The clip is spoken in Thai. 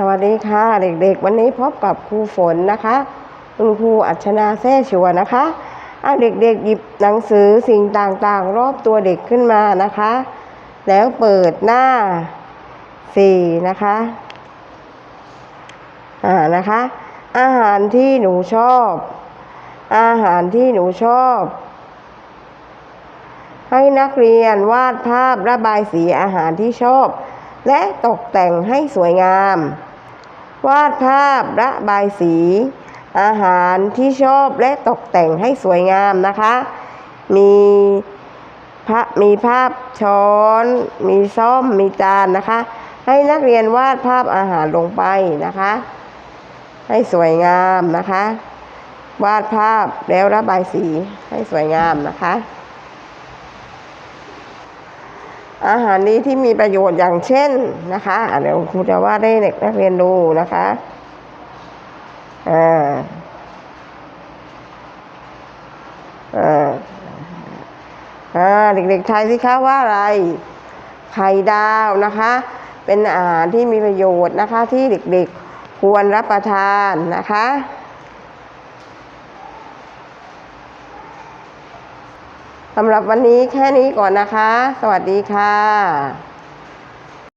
สวัสดีค่ะ เด็กๆ วันนี้พบกับครูฝนนะคะคุณครูอัชนาแซ่ชัวนะคะเอาเด็กๆ หยิบหนังสือสิ่งต่างๆ รอบตัวเด็กขึ้นมานะคะ แล้วเปิดหน้าสี่นะคะอ่านะคะ อาหารที่หนูชอบ อาหารที่หนูชอบ ให้นักเรียนวาดภาพระบายสีอาหารที่ชอบและตกแต่งให้สวยงาม วาดภาพระบายสี อาหารที่ชอบและตกแต่งให้สวยงามนะคะ มีพระมีภาพช้อน มีซ่อมมีจานนะคะ ให้นักเรียนวาดภาพอาหารลงไปนะคะ ให้สวยงามนะคะ วาดภาพแล้วระบายสีให้สวยงามนะคะ อาหารนี้ที่มีประโยชน์อย่างเช่นนะคะเดี๋ยวครูจะวาดให้เด็กนักเรียนดูนะคะอ่าอ่าอ่าเด็กๆทายสิคะว่าอะไร ไข่ดาวนะคะ เป็นอาหารที่มีประโยชน์นะคะที่เด็กๆควรรับประทานนะคะ สำหรับวันนี้แค่นี้ก่อนนะคะ สวัสดีค่ะ